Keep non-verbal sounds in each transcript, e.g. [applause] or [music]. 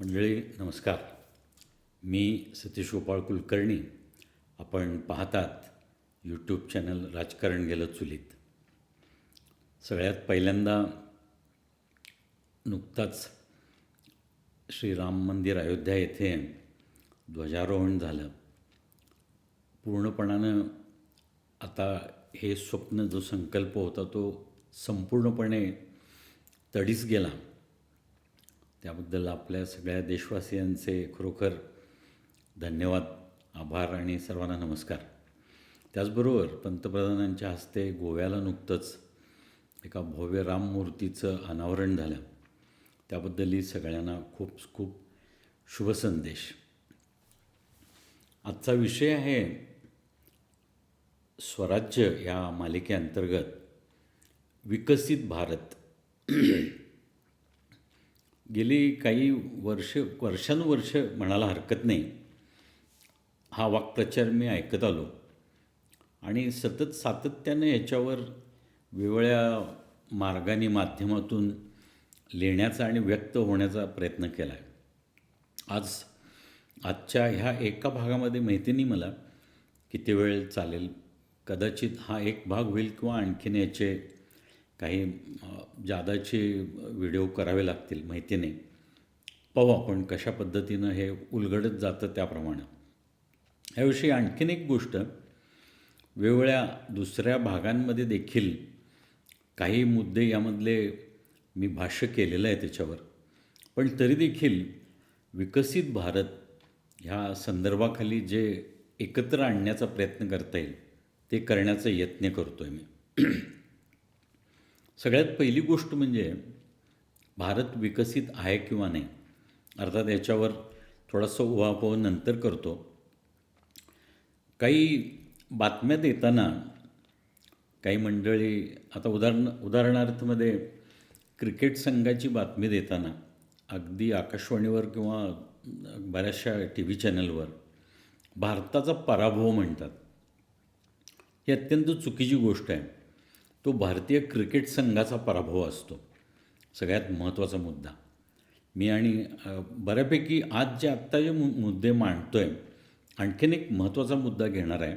मंडळी नमस्कार. मी सतीश गोपाळ कुलकर्णी आपण पाहतात यूट्यूब चॅनल राजकारण गेलं चुलीत. सगळ्यात पहिल्यांदा नुकताच श्रीराम मंदिर अयोध्या येथे ध्वजारोहण झालं. पूर्णपणानं आता हे स्वप्न जो संकल्प होता तो संपूर्णपणे तडीस गेला. त्याबद्दल आपल्या सगळ्या देशवासियांचे खरोखर धन्यवाद आभार आणि सर्वांना नमस्कार. त्याचबरोबर पंतप्रधानांच्या हस्ते गोव्याला नुकतंच एका भव्य राम मूर्तीचं अनावरण झालं. त्याबद्दलही सगळ्यांना खूप खूप शुभसंदेश आजचा विषय आहे स्वराज्य या मालिकेअंतर्गत विकसित भारत. गेली काही वर्ष वर्षानुवर्ष म्हणायला हरकत नाही. हा वाक्प्रचार मी ऐकत आलो. आणि सतत सातत्यानं याच्यावर वेगवेगळ्या मार्गाने माध्यमातून लिहिण्याचा आणि व्यक्त होण्याचा प्रयत्न केला आहे. आज आजच्या ह्या एका भागामध्ये माहिती नाही मला किती वेळ चालेल. कदाचित हा एक भाग होईल किंवा आणखीन याचे काही जादाचे व्हिडिओ करावे लागतील माहिती नाही. पाहू आपण कशा पद्धतीनं हे उलगडत जातं त्याप्रमाणे. ह्याविषयी आणखीन एक गोष्ट वेगवेगळ्या दुसऱ्या भागांमध्ये देखील काही मुद्दे यामधले मी भाष्य केलेलं आहे त्याच्यावर. पण तरी देखील विकसित भारत ह्या संदर्भाखाली जे एकत्र आणण्याचा प्रयत्न करता येईल ते करण्याचा यत्न करतो आहे मी. सगळ्यात पहिली गोष्ट म्हणजे भारत विकसित आहे किंवा नाही अर्थात याच्यावर थोडासा उहापोह नंतर करतो. काही बातम्या देताना काही मंडळी आता उदाहरण उदाहरणार्थमध्ये क्रिकेट संघाची बातमी देताना अगदी आकाशवाणीवर किंवा बऱ्याचशा टी व्ही चॅनलवर भारताचा पराभव म्हणतात. ही अत्यंत चुकीची गोष्ट आहे. तो भारतीय क्रिकेट संघाचा पराभव असतो. सगळ्यात महत्त्वाचा मुद्दा. मी आणि बऱ्यापैकी आज जे आत्ता जे मु मुद्दे मांडतो आहे आणखीन एक महत्त्वाचा मुद्दा घेणार आहे.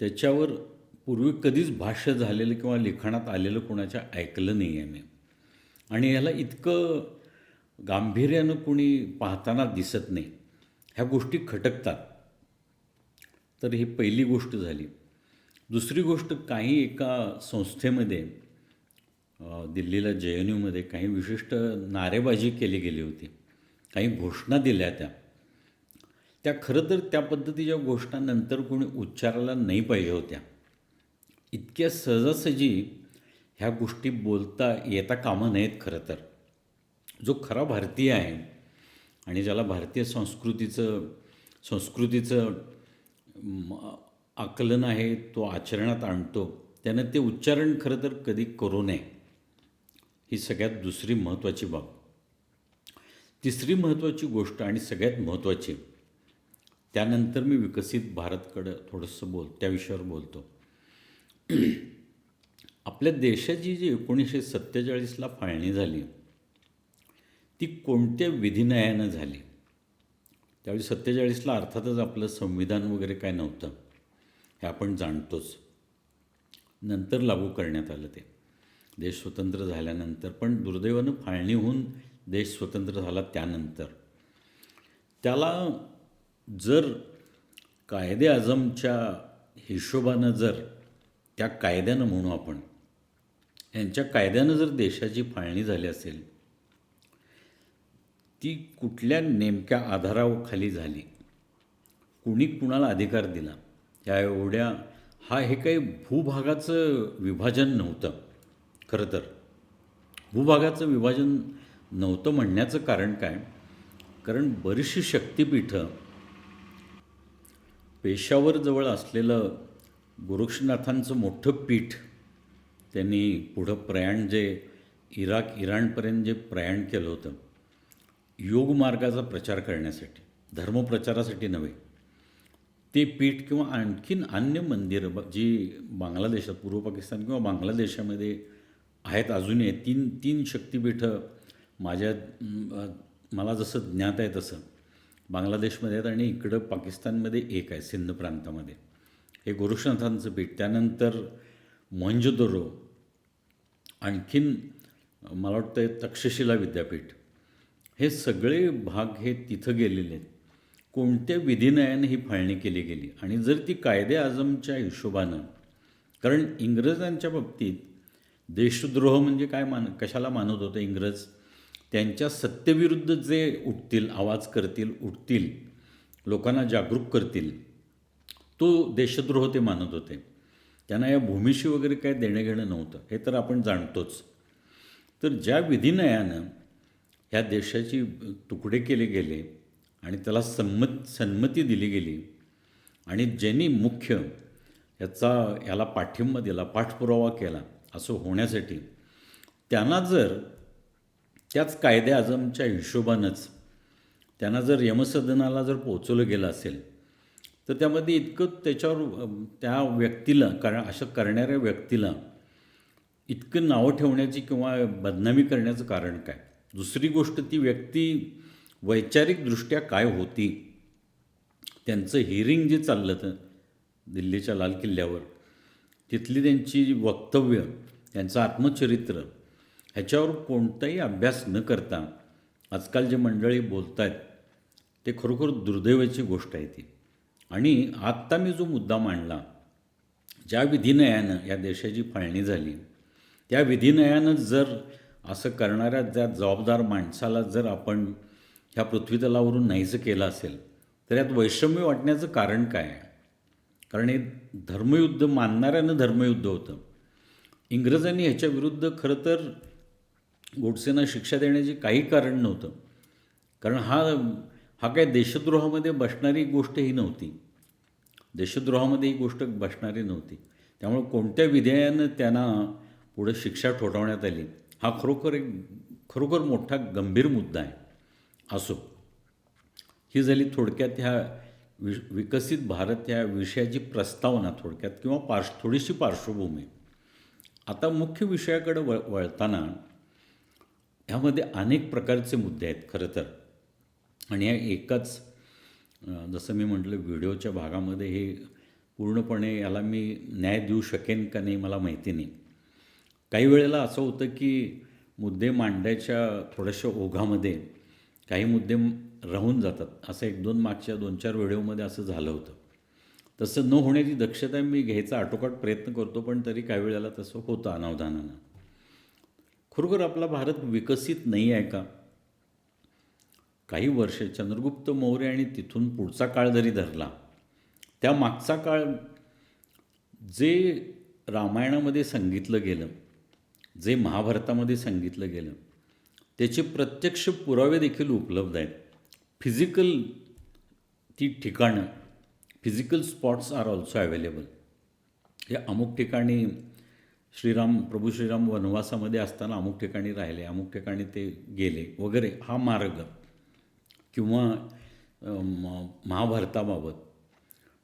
त्याच्यावर पूर्वी कधीच भाष्य झालेलं किंवा लिखाणात आलेलं कोणाच्या ऐकलं नाही आहे मी. आणि ह्याला इतकं गांभीर्यानं कोणी पाहताना दिसत नाही. ह्या गोष्टी खटकतात. तर ही पहिली गोष्ट झाली. दुसरी गोष्ट काही एका संस्थेमध्ये दिल्लीला जे एन यूमध्ये काही विशिष्ट नारेबाजी केली गेली होती. काही घोषणा दिल्या त्या. त्या खरं तर त्या पद्धतीच्या घोषणा नंतर कोणी उच्चारायला नाही पाहिजे होत्या. इतक्या सहजासहजी ह्या गोष्टी बोलता येता कामा नयेत खरं तर. जो खरा भारतीय आहे आणि ज्याला भारतीय संस्कृतीचं संस्कृतीचं आकलन आहे तो आचरणात आणतो. त्यानं ते उच्चारण खरं तर कधी करू नये. ही सगळ्यात दुसरी महत्त्वाची बाब. तिसरी महत्त्वाची गोष्ट आणि सगळ्यात महत्त्वाची त्यानंतर मी विकसित भारतकडं थोडंसं बोल त्या विषयावर बोलतो. [clears throat] आपल्या देशाची जी एकोणीसशे सत्तेचाळीसला फाळणी झाली ती कोणत्या विधिन्यायानं झाली? त्यावेळी सत्तेचाळीसला अर्थातच आपलं संविधान वगैरे काय नव्हतं. हे आपण जाणतोच. नंतर लागू करण्यात आलं ते. देश स्वतंत्र झाल्यानंतर पण दुर्दैवानं फाळणी होऊन देश स्वतंत्र झाला त्यानंतर. त्याला जर कायदे आजमच्या हिशोबानं जर त्या कायद्यानं म्हणू आपण यांच्या कायद्यानं जर देशाची फाळणी झाली असेल ती कुठल्या नेमक्या आधाराखाली झाली? कुणी कुणाला अधिकार दिला? त्या एवढ्या हा हे काही भूभागाचं विभाजन नव्हतं खरं तर. भूभागाचं विभाजन नव्हतं म्हणण्याचं कारण काय? कारण बरीचशी शक्तिपीठं पेशावरजवळ असलेलं गोरक्षनाथांचं मोठं पीठ त्यांनी पुढं प्रयाण जे इराक इराणपर्यंत जे प्रयाण केलं होतं योगमार्गाचा प्रचार करण्यासाठी धर्मप्रचारासाठी नव्हे ते पीठ किंवा आणखीन अन्य मंदिरं ब- जी बांगलादेशात पूर्व पाकिस्तान किंवा बांगलादेशामध्ये आहेत अजूनही तीन तीन शक्तिपीठं माझ्या मला जसं ज्ञात आहे तसं बांगलादेशमध्ये आहेत आणि इकडं पाकिस्तानमध्ये एक आहे सिंध प्रांतामध्ये. हे गोरक्षनाथांचं पीठ. त्यानंतर मोहंजोदरो आणखीन मला वाटतं तक्षशिला विद्यापीठ. हे सगळे भाग हे तिथं गेलेले आहेत. कोणत्या विधिनयाने ही फाळणी केली गेली? आणि जर ती कायदे आजमच्या हिशोबानं कारण इंग्रजांच्या बाबतीत देशद्रोह म्हणजे काय मान कशाला मानत होतं इंग्रज? त्यांच्या सत्तेविरुद्ध जे उठतील आवाज करतील उठतील लोकांना जागरूक करतील तो देशद्रोह ते मानत होते. त्यांना या भूमीशी वगैरे काय देणं घेणं नव्हतं हे तर आपण जाणतोच. तर ज्या विधिनयानं ह्या देशाची तुकडे केले गेले आणि त्याला संमत संमती दिली गेली. आणि ज्यांनी मुख्य याचा याला पाठिंबा दिला पाठपुरावा केला असं होण्यासाठी त्यांना जर त्याच कायदे आजमच्या हिशोबानंच त्यांना जर यमसदनाला जर पोचवलं गेलं असेल तर त्यामध्ये इतकं त्याच्यावर त्या व्यक्तीला कारण असं करणाऱ्या व्यक्तीला इतकं नावं ठेवण्याची किंवा बदनामी करण्याचं कारण काय? दुसरी गोष्ट ती व्यक्ती वैचारिकदृष्ट्या काय होती? त्यांचं हिअरिंग जे चाललं तर दिल्लीच्या लाल किल्ल्यावर तिथली त्यांची वक्तव्य त्यांचं आत्मचरित्र ह्याच्यावर कोणताही अभ्यास न करता आजकाल जे मंडळी बोलत आहेत ते खरोखर दुर्दैवाची गोष्ट आहे ती. आणि आत्ता मी जो मुद्दा मांडला ज्या विधिनयानं या देशाची फाळणी झाली त्या विधिनयानं जर असं करणाऱ्या ज्या जबाबदार माणसाला जर आपण ह्या पृथ्वीतलावरून नाहीचं केलं असेल तर यात वैषम्य वाटण्याचं कारण काय? आहे कारण हे धर्मयुद्ध मानणाऱ्यानं धर्मयुद्ध होतं. इंग्रजांनी ह्याच्या विरुद्ध खरं तर गोडसेंना शिक्षा देण्याचे काही कारण नव्हतं. कारण हा हा काय देशद्रोहामध्ये बसणारी गोष्ट ही नव्हती. देशद्रोहामध्ये ही गोष्ट बसणारी नव्हती. त्यामुळे कोणत्या विधेयानं त्यांना पुढे शिक्षा ठोठावण्यात आली? हा खरोखर एक खरोखर मोठा गंभीर मुद्दा आहे. असो. ही झाली थोडक्यात ह्या वि विकसित भारत ह्या विषयाची प्रस्तावना थोडक्यात किंवा पार्श थोडीशी पार्श्वभूमी. आता मुख्य विषयाकडे वळ वळताना ह्यामध्ये अनेक प्रकारचे मुद्दे आहेत खरं तर. आणि या एकाच जसं मी म्हटलं व्हिडिओच्या भागामध्ये हे पूर्णपणे याला मी न्याय देऊ शकेन का नाही मला माहिती नाही. काही वेळेला असं होतं की मुद्दे मांडायच्या थोड्याशा ओघामध्ये काही मुद्दे राहून जातात. असं एक दोन मागच्या दोन चार व्हिडिओमध्ये असं झालं होतं. तसं न होण्याची दक्षता मी घ्यायचा आटोकाट प्रयत्न करतो पण तरी काही वेळेला तसं होतं अनावधानानं. खरोखर आपला भारत विकसित नाही आहे का? काही वर्ष चंद्रगुप्त मौर्य आणि तिथून पुढचा काळ जरी धरला त्या मागचा काळ जे रामायणामध्ये सांगितलं गेलं जे महाभारतामध्ये सांगितलं गेलं त्याचे प्रत्यक्ष पुरावे देखील उपलब्ध आहेत. फिजिकल ती ठिकाणं physical spots are also available हे अमुक ठिकाणी श्रीराम प्रभू श्रीराम वनवासामध्ये असताना अमुक ठिकाणी राहिले अमुक ठिकाणी ते गेले वगैरे हा मार्ग किंवा महाभारताबाबत.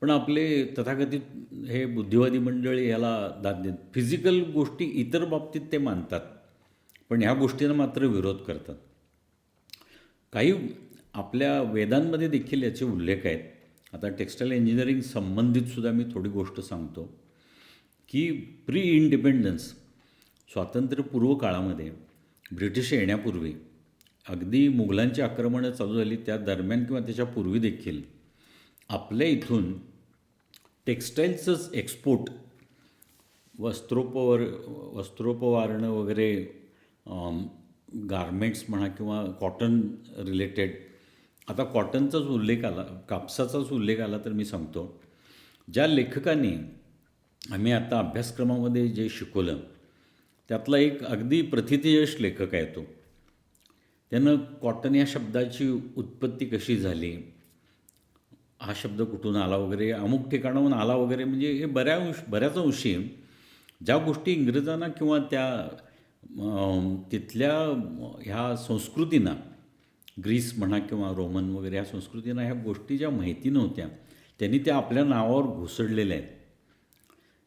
पण आपले तथाकथित हे बुद्धिवादी मंडळी याला दाद देत. फिजिकल गोष्टी इतर बाबतीत ते मानतात. पण ह्या गोष्टींना मात्र विरोध करतात. काही आपल्या वेदांमध्ये देखील याचे उल्लेख आहेत. आता टेक्स्टाईल इंजिनिअरिंग संबंधित सुद्धा मी थोडी गोष्ट सांगतो की प्री इंडिपेंडन्स स्वातंत्र्यपूर्व काळामध्ये ब्रिटिश येण्यापूर्वी अगदी मुघलांची आक्रमणं चालू झाली. त्या दरम्यान किंवा त्याच्या पूर्वी देखील आपल्या इथून टेक्स्टाईलचंच एक्सपोर्ट वस्त्रोपवर वस्त्रोपवारणं वगैरे गारमेंट्स म्हणा किंवा कॉटन रिलेटेड आता कॉटनचाच उल्लेख आला कापसाचाच उल्लेख आला तर मी सांगतो. ज्या लेखकांनी आम्ही आता अभ्यासक्रमामध्ये जे शिकवलं त्यातला एक अगदी प्रथितयश लेखक आहे तो. त्यानं कॉटन या शब्दाची उत्पत्ती कशी झाली? हा शब्द कुठून आला वगैरे? अमुक ठिकाणाहून आला वगैरे? म्हणजे हे बऱ्या बऱ्याच अंशी ज्या गोष्टी इंग्रजांना किंवा त्या तिथल्या ह्या संस्कृतींना ग्रीस म्हणा किंवा रोमन वगैरे ह्या संस्कृतींना ह्या गोष्टी ज्या माहिती नव्हत्या त्यांनी त्या आपल्या नावावर घुसडलेल्या आहेत.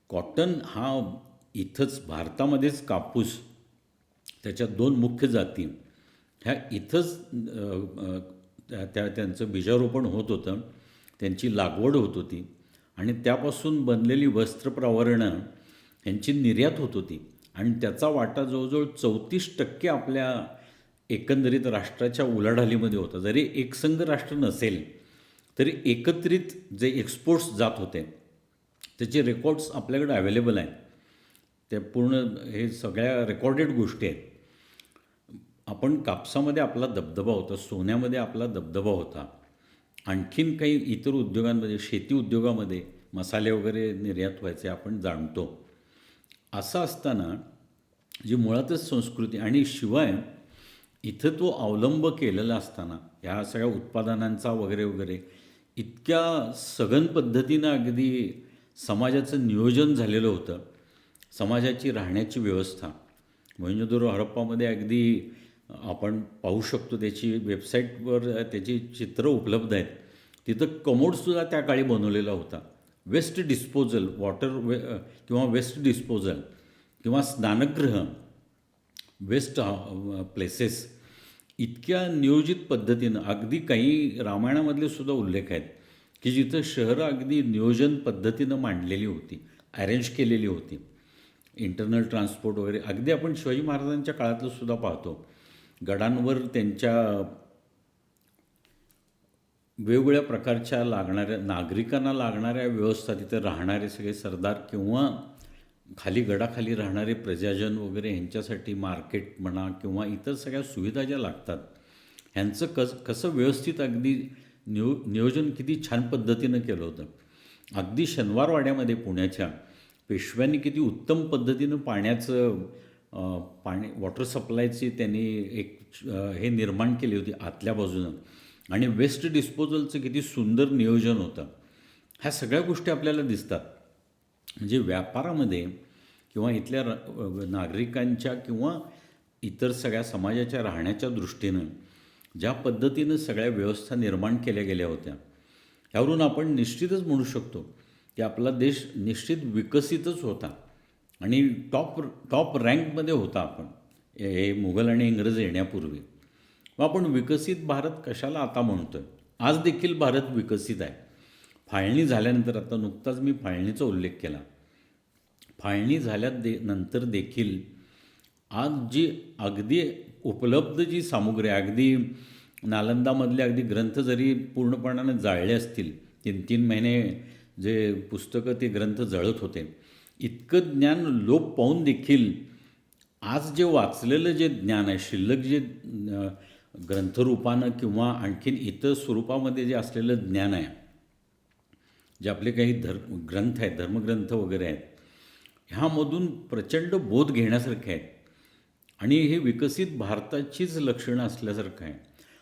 कॉटन हा इथंच भारतामध्येच कापूस त्याच्या दोन मुख्य जाती. ह्या इथंच त्या त्या- त्यांचं बीजारोपण होत होतं त्यांची लागवड होत होती आणि त्यापासून बनलेली वस्त्रप्रावरणं ह्यांची निर्यात होत होती. आणि त्याचा वाटा जवळजवळ चौतीस टक्के आपल्या एकंदरीत राष्ट्राच्या उलाढालीमध्ये होता. जरी एकसंघ राष्ट्र नसेल तरी एकत्रित जे एक्सपोर्ट्स जात होते त्याचे रेकॉर्ड्स आपल्याकडे अवेलेबल आहेत. ते पूर्ण हे सगळ्या रेकॉर्डेड गोष्टी आहेत. आपण कापसामध्ये आपला दबदबा होता सोन्यामध्ये आपला दबदबा होता. आणखीन काही इतर उद्योगांमध्ये शेती उद्योगामध्ये मसाले वगैरे निर्यात व्हायचे आपण जाणतो. असं असताना जी मुळातच संस्कृती आणि शिवाय इथं तो अवलंब केलेला असताना ह्या सगळ्या उत्पादनांचा वगैरे वगैरे इतक्या सघन पद्धतीनं अगदी समाजाचं नियोजन झालेलं होतं. समाजाची राहण्याची व्यवस्था. मोहिंजोदरो हरप्पामध्ये अगदी आपण पाहू शकतो त्याची वेबसाईटवर त्याची चित्र उपलब्ध आहेत. तिथं कमोडसुद्धा त्या काळी बनवलेला होता. वेस्ट डिस्पोजल वॉटर वे किंवा वेस्ट डिस्पोजल किंवा स्नानगृह वेस्ट प्लेसेस इतक्या नियोजित पद्धतीनं अगदी काही रामायणामधले सुद्धा उल्लेख आहेत की जिथं शहरं अगदी नियोजन पद्धतीनं मांडलेली होती अरेंज केलेली होती. इंटरनल ट्रान्सपोर्ट वगैरे अगदी आपण शिवाजी महाराजांच्या काळातलं सुद्धा पाहतो. गडांवर त्यांच्या वेगवेगळ्या प्रकारच्या लागणाऱ्या नागरिकांना लागणाऱ्या व्यवस्था तिथे राहणारे सगळे सरदार किंवा खाली गडाखाली राहणारे प्रजाजन वगैरे ह्यांच्यासाठी मार्केट म्हणा किंवा इतर सगळ्या सुविधा ज्या लागतात ह्यांचं कस कसं व्यवस्थित अगदी नियो नियोजन किती छान पद्धतीनं केलं होतं. अगदी शनिवारवाड्यामध्ये पुण्याच्या पेशव्यांनी किती उत्तम पद्धतीनं पाण्याचं पाणी वॉटर सप्लायची त्यांनी एक हे निर्माण केली होती आतल्या बाजूनं. आणि वेस्ट डिस्पोजलचं किती सुंदर नियोजन होतं. ह्या सगळ्या गोष्टी आपल्याला दिसतात. म्हणजे व्यापारामध्ये किंवा इथल्या र- नागरिकांच्या किंवा इतर सगळ्या समाजाच्या राहण्याच्या दृष्टीनं ज्या पद्धतीनं सगळ्या व्यवस्था निर्माण केल्या गेल्या होत्या त्यावरून आपण निश्चितच म्हणू शकतो की आपला देश निश्चित विकसितच होता आणि टॉप टॉप रँकमध्ये होता आपण. हे मुघल आणि इंग्रज येण्यापूर्वी. मग आपण विकसित भारत कशाला आता म्हणतोय? आज देखील भारत विकसित आहे. फाळणी झाल्यानंतर आता नुकताच मी फाळणीचा उल्लेख केला. फाळणी झाल्या दे नंतर देखील आज जी अगदी उपलब्ध जी सामुग्री आहे अगदी नालंदामधले अगदी ग्रंथ जरी पूर्णपणाने जाळले असतील तीन तीन महिने जे पुस्तकं ते ग्रंथ जळत होते इतकं ज्ञान लोप पाहून देखील आज जे वाचलेलं जे ज्ञान आहे शिल्लक जे ग्रंथरूपानं किंवा आणखीन इतर स्वरूपामध्ये जे असलेलं ज्ञान आहे जे आपले काही धर्म ग्रंथ आहेत धर्मग्रंथ वगैरे आहेत ह्यामधून प्रचंड बोध घेण्यासारखे आहेत. आणि हे विकसित भारताचीच लक्षणं असल्यासारखं आहे.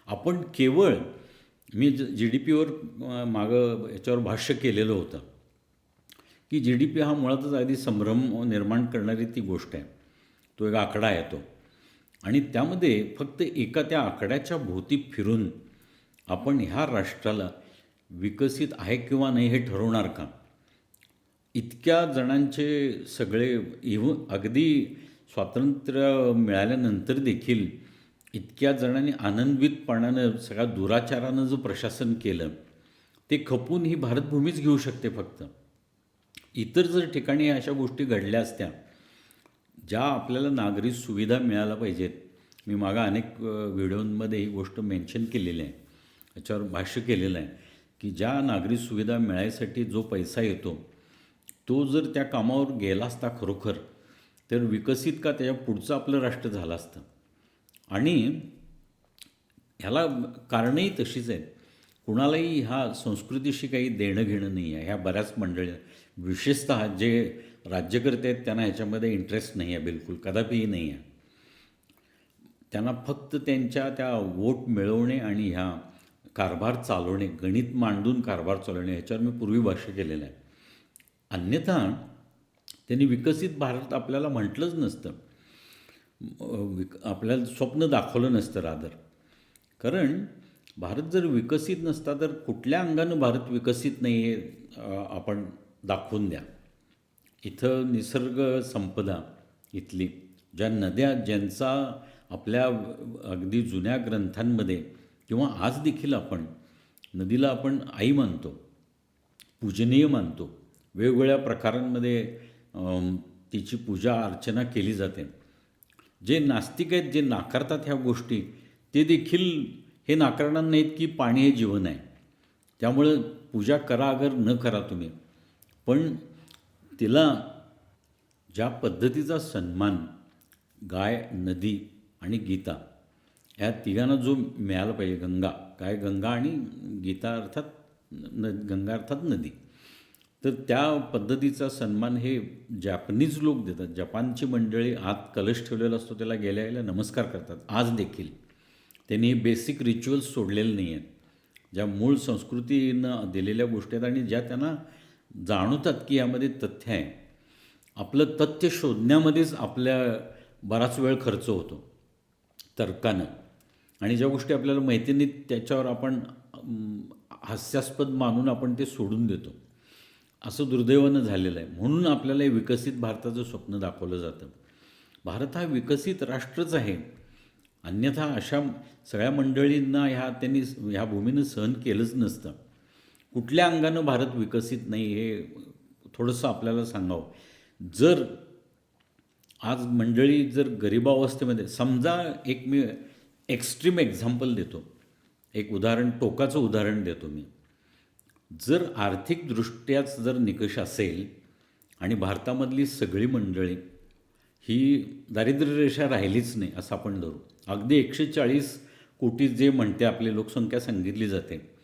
आपण केवळ मी ज जी डी पीवर मागं याच्यावर भाष्य केलेलं होतं की जी डी पी हा मुळातच अगदी संभ्रम निर्माण करणारी ती गोष्ट आहे. तो एक आकडा आहे तो. आणि त्यामध्ये फक्त एका त्या आकड्याच्या भोवती फिरून आपण ह्या राष्ट्राला विकसित आहे किंवा नाही हे ठरवणार का? इतक्या जणांचे सगळे इव अगदी स्वातंत्र्य मिळाल्यानंतर देखील इतक्या जणांनी आनंदवितपणानं सगळ्या दुराचारानं जो प्रशासन केलं ते खपून ही भारतभूमीच घेऊ शकते फक्त. इतर जर ठिकाणी अशा गोष्टी घडल्या असत्या ज्या आपल्याला नागरी सुविधा मिळायला पाहिजेत मी मागं अनेक व्हिडिओंमध्ये ही गोष्ट मेन्शन केलेली आहे याच्यावर भाष्य केलेलं आहे की ज्या नागरी सुविधा मिळायसाठी जो पैसा येतो तो जर त्या कामावर गेला असता खरोखर तर विकसित का त्याच्या पुढचं आपलं राष्ट्र झालं असतं? आणि ह्याला कारणंही तशीच आहेत. कुणालाही ह्या संस्कृतीशी काही देणं घेणं नाही आहे. ह्या बऱ्याच मंडळी विशेषतः जे राज्यकर्ते आहेत त्यांना ह्याच्यामध्ये इंटरेस्ट नाही आहे बिलकुल कदापिही नाही आहे त्यांना फक्त त्यांच्या त्या वोट मिळवणे आणि ह्या कारभार चालवणे गणित मांडून कारभार चालवणे ह्याच्यावर मी पूर्वी भाष्य केलेलं आहे. अन्यथा त्यांनी विकसित भारत आपल्याला म्हटलंच नसतं. विक आपल्याला स्वप्न दाखवलं नसतं रादर कारण भारत जर विकसित नसता तर कुठल्या अंगानं भारत विकसित नाही हे आपण दाखवून द्या. इथं निसर्ग संपदा इथली ज्या नद्या ज्यांचा आपल्या अगदी जुन्या ग्रंथांमध्ये किंवा आज देखील आपण नदीला आपण आई मानतो पूजनीय मानतो वेगवेगळ्या प्रकारांमध्ये तिची पूजा अर्चना केली जाते. जे नास्तिक आहेत जे नाकारतात ह्या गोष्टी ते देखील हे नाकारणार नाहीत की पाणी हे जीवन आहे. त्यामुळं पूजा करा अगर न करा तुम्ही. पण तिला ज्या पद्धतीचा सन्मान गाय नदी आणि गीता या तिघांना जो मिळाला पाहिजे गंगा काय गंगा आणि गीता अर्थात न गंगा अर्थात नदी तर त्या पद्धतीचा सन्मान हे जॅपनीज लोक देतात. जपानची मंडळी आत कलश ठेवलेला असतो त्याला गेल्या गेल्या नमस्कार करतात. आज देखील त्यांनी हे बेसिक रिच्युअल्स सोडलेले नाही आहेत ज्या मूळ संस्कृतीनं दिलेल्या गोष्टी आहेत आणि ज्या त्यांना जाणवतात की यामध्ये तथ्य आहे. आपलं तथ्य शोधण्यामध्येच आपल्या बराच वेळ खर्च होतो तर्कानं. आणि ज्या गोष्टी आपल्याला माहिती नाही त्याच्यावर आपण हास्यास्पद मानून आपण ते सोडून देतो. असं दुर्दैवानं झालेलं आहे. म्हणून आपल्याला हे विकसित भारताचं स्वप्न दाखवलं जातं. भारत हा विकसित राष्ट्रच आहे. अन्यथा अशा सगळ्या मंडळींना ह्या त्यांनी ह्या भूमीनं सहन केलंच नसतं. कुठल्या अंगानं भारत विकसित नाही हे थोडंसं आपल्याला सांगावं. जर आज मंडळी जर गरिबावस्थेमध्ये समजा एक मी एक्स्ट्रीम एक्झाम्पल देतो. एक उदाहरण टोकाचं उदाहरण देतो मी. जर आर्थिकदृष्ट्याच जर निकष असेल आणि भारतामधली सगळी मंडळी ही दारिद्र्यरेषा राहिलीच नाही असं आपण धरू. अगदी एकशे चाळीस कोटी जे म्हणते आपली लोकसंख्या सांगितली जाते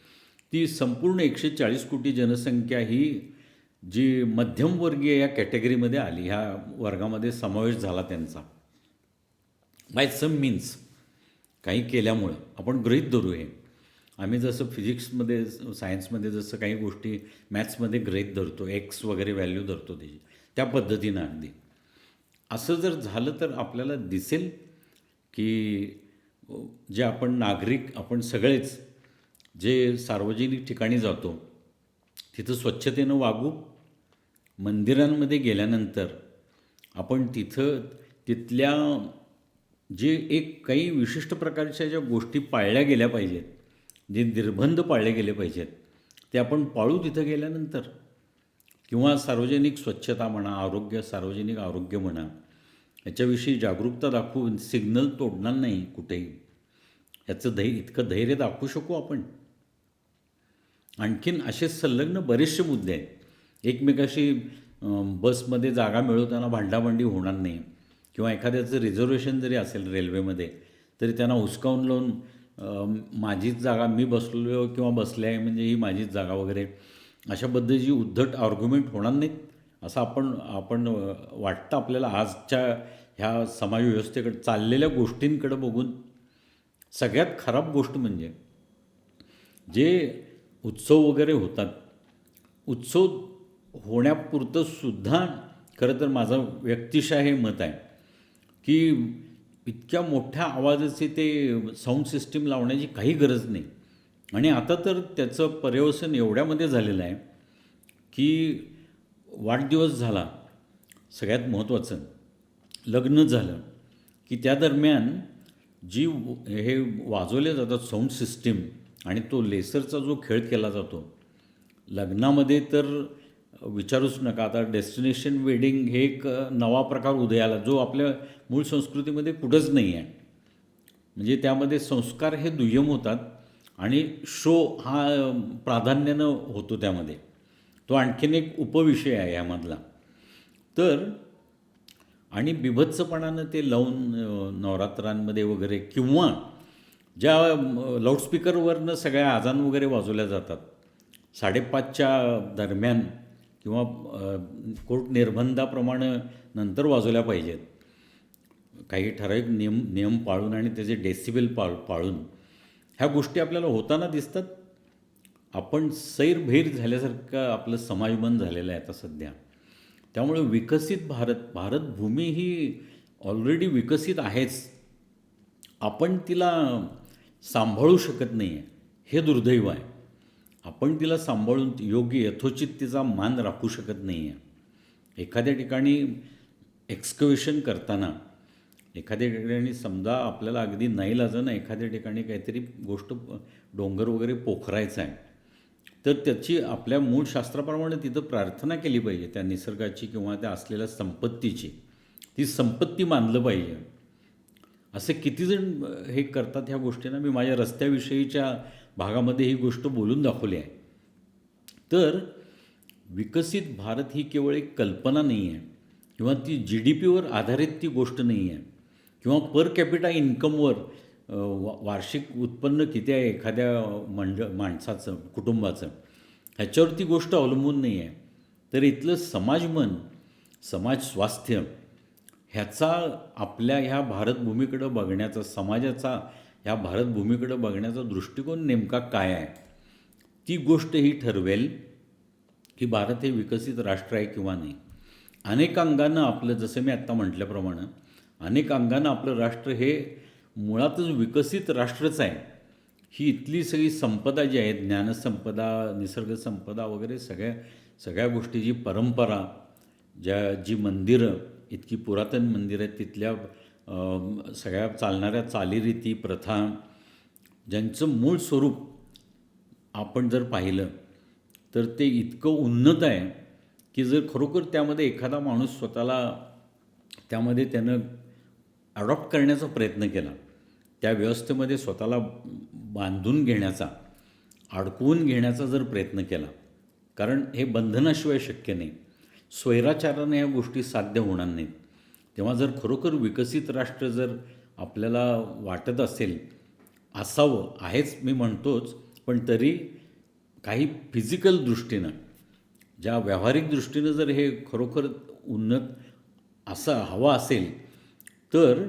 ती संपूर्ण एकशे चाळीस कोटी जनसंख्या ही जी मध्यमवर्गीय या कॅटेगरीमध्ये आली ह्या वर्गामध्ये समावेश झाला त्यांचा. बाय सम मीन्स काही केल्यामुळं आपण गृहीत धरू हे. आम्ही जसं फिजिक्समध्ये सायन्समध्ये जसं काही गोष्टी मॅथ्समध्ये गृहीत धरतो एक्स वगैरे व्हॅल्यू धरतो त्याची त्या पद्धतीनं अगदी. असं जर झालं तर आपल्याला दिसेल की जे आपण नागरिक आपण सगळेच जे सार्वजनिक ठिकाणी जातो तिथं स्वच्छतेनं वागू मंदिरांमध्ये गेल्यानंतर आपण तिथं तिथल्या जे एक काही विशिष्ट प्रकारच्या ज्या गोष्टी पाळल्या गेल्या पाहिजेत जे निर्बंध पाळले गेले पाहिजेत ते आपण पाळू तिथं गेल्यानंतर. किंवा सार्वजनिक स्वच्छता म्हणा आरोग्य सार्वजनिक आरोग्य म्हणा याच्याविषयी जागरूकता दाखवून सिग्नल तोडणार नाही कुठेही. याचं धैर्य इतकं धैर्य दाखवू शकू आपण. आणखीन असे संलग्न बरेचसे मुद्दे आहेत. एकमेकाशी बसमध्ये जागा मिळवताना भांडाभांडी होणार नाही किंवा एखाद्याचं रिझर्वेशन जरी असेल रेल्वेमध्ये तरी त्यांना हुसकावून लावून माझीच जागा मी बसलो किंवा बसले आहे म्हणजे ही माझीच जागा वगैरे अशा पद्धतीची उद्धट आर्ग्युमेंट होणार नाहीत असं आपण आपण वाटतं आपल्याला आजच्या ह्या समाजव्यवस्थेकडे चाललेल्या गोष्टींकडे बघून. सगळ्यात खराब गोष्ट म्हणजे जे उत्सव वगैरे होतात. उत्सव होण्यापुरतं सुद्धा खरं तर माझं व्यक्तिशः हे मत आहे की इतक्या मोठ्या आवाजाचे ते साऊंड सिस्टीम लावण्याची काही गरज नाही. आणि आता तर त्याचं पर्यवसन एवढ्यामध्ये झालेलं आहे की वाढदिवस झाला सगळ्यात महत्त्वाचं लग्न झालं की त्या दरम्यान जी हे वाजवले जातात साऊंड सिस्टीम आणि तो लेसरचा जो खेळ केला जातो लग्नामध्ये तर विचारूच नका. आता डेस्टिनेशन वेडिंग हे एक नवा प्रकार उदयाला जो आपल्या मूळ संस्कृतीमध्ये कुठंच नाही आहे. म्हणजे त्यामध्ये संस्कार हे दुय्यम होतात आणि शो हा प्राधान्यानं होतो त्यामध्ये. तो आणखीन एक उपविषय आहे यामधला तर आणि बिभत्सपणानं ते लावून नवरात्रांमध्ये वगैरे किंवा ज्या लाऊडस्पीकरवरनं सगळ्या आजान वगैरे वाजवल्या जातात साडेपाचच्या दरम्यान किंवा कोर्ट निर्बंधाप्रमाणे नंतर वाजवल्या पाहिजेत. काही ठराविक नियम नियम पाळून आणि त्याचे डेसिबल पाळ पाळून ह्या गोष्टी आपल्याला होताना दिसतात. आपण सैरभैर झाल्यासारखं आपलं समाजमन झालेलं आहे आता सध्या. त्यामुळे विकसित भारत भारतभूमी ही ऑलरेडी विकसित आहेच. आपण तिला सांभाळू शकत नाही आहे हे दुर्दैव आहे. आपण तिला सांभाळून योग्य यथोचित तिचा मान राखू शकत नाही आहे एखाद्या ठिकाणी एक्सकवेशन करताना एखाद्या ठिकाणी समजा आपल्याला अगदी नाही ना एखाद्या ठिकाणी काहीतरी गोष्ट डोंगर वगैरे पोखरायचा आहे तर त्याची आपल्या मूळ शास्त्राप्रमाणे तिथं प्रार्थना केली पाहिजे. त्या निसर्गाची किंवा त्या असलेल्या संपत्तीची. ती संपत्ती मानलं पाहिजे. असे कितीजण हे करतात ह्या गोष्टींना? मी माझ्या रस्त्याविषयीच्या भागामध्ये ही गोष्ट बोलून दाखवली आहे. तर विकसित भारत ही केवळ एक कल्पना नाही आहे किंवा ती जी डी पीवर आधारित ती गोष्ट नाही आहे किंवा पर कॅपिटा इन्कमवर वार्षिक उत्पन्न किती आहे एखाद्या मंड माणसाचं कुटुंबाचं ह्याच्यावर ती गोष्ट अवलंबून नाही आहे. तर इथलं समाजमन समाज स्वास्थ्य ह्याचा आपल्या ह्या भारतभूमीकडं बघण्याचा समाजाचा ह्या भारतभूमीकडं बघण्याचा दृष्टिकोन नेमका काय आहे? ती गोष्ट ही ठरवेल की भारत हे विकसित राष्ट्र आहे किंवा नाही. अनेक अंगानं आपलं जसं मी आत्ता म्हटल्याप्रमाणे अनेक अंगानं आपलं राष्ट्र हे मुळातच विकसित राष्ट्रच आहे. ही इथली सगळी संपदा जी आहे ज्ञानसंपदा निसर्गसंपदा वगैरे सगळ्या सगळ्या गोष्टी जी परंपरा ज्या जी मंदिरं इतकी पुरातन मंदिरं आहेत तिथल्या सगळ्या चालणाऱ्या चालीरीती प्रथा ज्यांचं मूळ स्वरूप आपण जर पाहिलं तर ते इतकं उन्नत आहे की जर खरोखर त्यामध्ये एखादा माणूस स्वतःला त्यामध्ये त्यानं अडॉप्ट करण्याचा प्रयत्न केला त्या व्यवस्थेमध्ये स्वतःला बांधून घेण्याचा अडकवून घेण्याचा जर प्रयत्न केला कारण हे बंधनाशिवाय शक्य नाही. स्वैराचाराने ह्या गोष्टी साध्य होणार नाहीत. तेव्हा जर खरोखर विकसित राष्ट्र जर आपल्याला वाटत असेल असावं आहेच मी म्हणतोच पण तरी काही फिजिकल दृष्टीनं ज्या व्यावहारिक दृष्टीनं जर हे खरोखर उन्नत असं हवं असेल तर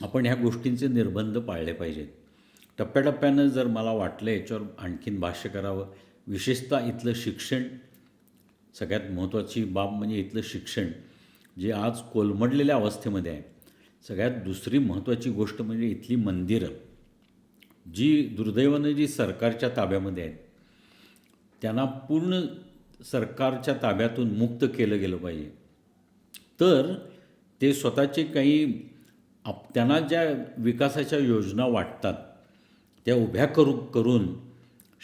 आपण ह्या गोष्टींचे निर्बंध पाळले पाहिजेत. टप्प्याटप्प्यानं जर मला वाटलं याच्यावर आणखीन भाष्य करावं विशेषतः इथलं शिक्षण सगळ्यात महत्त्वाची बाब म्हणजे इथलं शिक्षण जे आज कोलमडलेल्या अवस्थेमध्ये आहे. सगळ्यात दुसरी महत्त्वाची गोष्ट म्हणजे इथली मंदिरं. जी दुर्दैवानं जी सरकारच्या ताब्यामध्ये आहेत त्यांना पूर्ण सरकारच्या ताब्यातून मुक्त केलं गेलं पाहिजे. तर ते स्वतःचे काही आप त्यांना ज्या विकासाच्या योजना वाटतात त्या उभ्या करू करून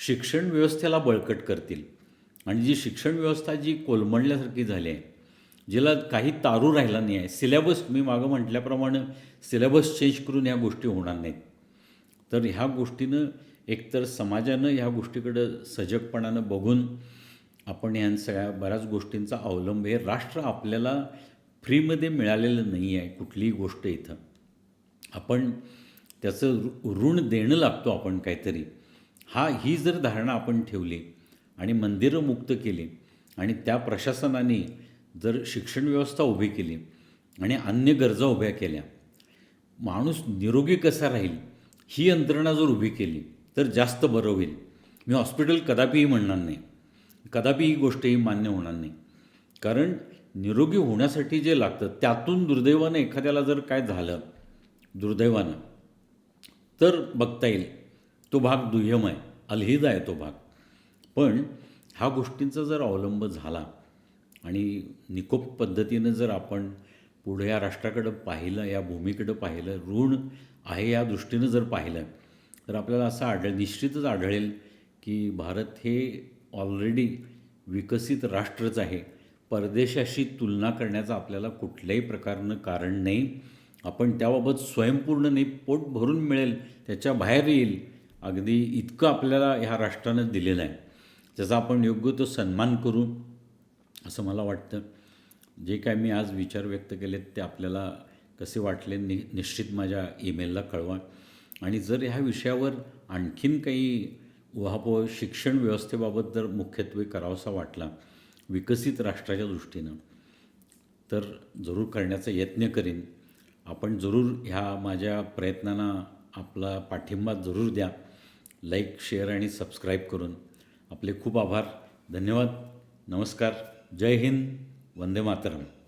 शिक्षण व्यवस्थेला बळकट करतील. आणि जी शिक्षण व्यवस्था जी कोलमडल्यासारखी झाली आहे जिला काही तारू राहिला नाही आहे सिलेबस मी मागं म्हटल्याप्रमाणे सिलेबस चेंज करून ह्या गोष्टी होणार नाहीत. तर ह्या गोष्टीनं एकतर समाजानं ह्या गोष्टीकडं सजगपणानं बघून आपण ह्या सगळ्या बऱ्याच गोष्टींचा अवलंब हे राष्ट्र आपल्याला फ्रीमध्ये मिळालेलं नाही आहे कुठलीही गोष्ट इथं. आपण त्याचं ऋण देणं लागतो आपण काहीतरी. हा ही जर धारणा आपण ठेवली आणि मंदिरं मुक्त केली. आणि त्या प्रशासनाने जर शिक्षण व्यवस्था उभी केली आणि अन्य गरजा उभ्या केल्या माणूस निरोगी कसा राहील? ही यंत्रणा जर उभी केली तर जास्त बरं होईल. मी हॉस्पिटल कदापिही म्हणणार नाही. कदापि ही गोष्ट ही मान्य होणार नाही. कारण निरोगी होण्यासाठी जे लागतं त्यातून दुर्दैवानं एखाद्याला जर काय झालं दुर्दैवानं तर बघता येईल. तो भाग दुय्यम आहे अलहिदा आहे तो भाग. पण ह्या गोष्टींचा जर अवलंब झाला आणि निकोप पद्धतीनं जर आपण पुढे या राष्ट्राकडं पाहिलं या भूमीकडं पाहिलं ऋण आहे या दृष्टीनं जर पाहिलं तर आपल्याला असं आढळ निश्चितच आढळेल की भारत हे ऑलरेडी विकसित राष्ट्रच आहे. परदेशाशी तुलना करण्याचं आपल्याला कुठल्याही प्रकारनं कारण नाही. आपण त्याबाबत स्वयंपूर्ण नाही पोट भरून मिळेल त्याच्या बाहेर येईल. अगदी इतकं आपल्याला ह्या राष्ट्रानं दिलेलं आहे. त्याचा आपण योग्य तो सन्मान करू असं मला वाटतं. जे काय मी आज विचार व्यक्त केलेत ते आपल्याला कसे वाटले नि निश्चित माझ्या ईमेलला कळवा. आणि जर ह्या विषयावर आणखीन काही उहापोह शिक्षण व्यवस्थेबाबत जर मुख्यत्वे करावासा वाटला विकसित राष्ट्राच्या दृष्टीनं तर जरूर करण्याचा यत्न करीन. आपण जरूर ह्या माझ्या प्रयत्नांना आपला पाठिंबा जरूर द्या. लाईक शेअर आणि सबस्क्राईब करून. आपले खूप आभार. धन्यवाद. नमस्कार. जय हिंद. वंदे मातरम.